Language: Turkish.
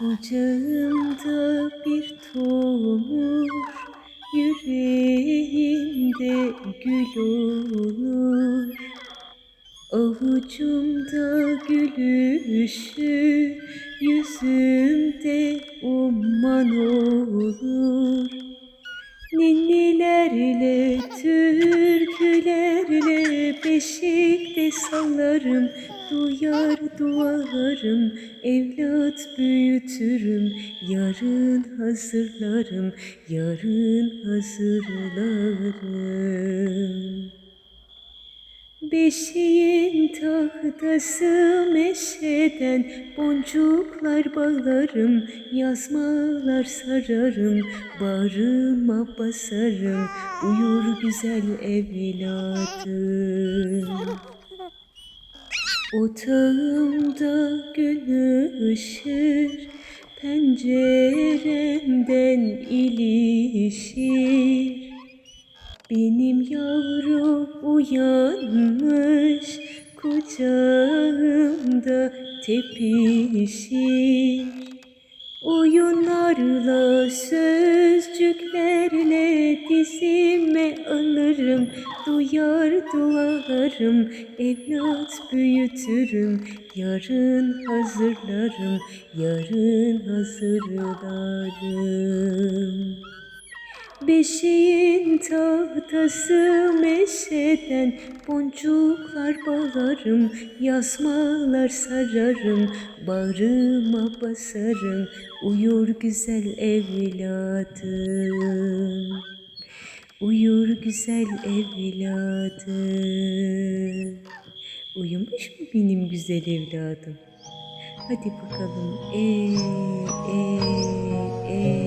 Ocağımda bir tomur Yüreğimde gül olur. Avucumda gülüşü Yüzümde umman olur sallarım Duyar dualarım, evlat büyütürüm Yarın hazırlarım, yarın hazırlarım Beşiğin tahtası meşeden boncuklar bağlarım, yazmalar sararım, bağrıma basarım, uyur güzel evladım. Otağımda gün ışır, penceremden ilişir. Benim yavrum uyanmış, kucağımda tepişir. Oyunlarla, sözcüklerle duyar dualarım, evlat büyütürüm, yarın hazırlarım, yarın hazırlarım. Beşiğin tahtası meşeden boncuklar bağlarım, yazmalar sararım, bağrıma basarım, uyur güzel evladım. Uyur güzel evladım. Uyumuş mu benim güzel evladım? Hadi bakalım. E, e, e.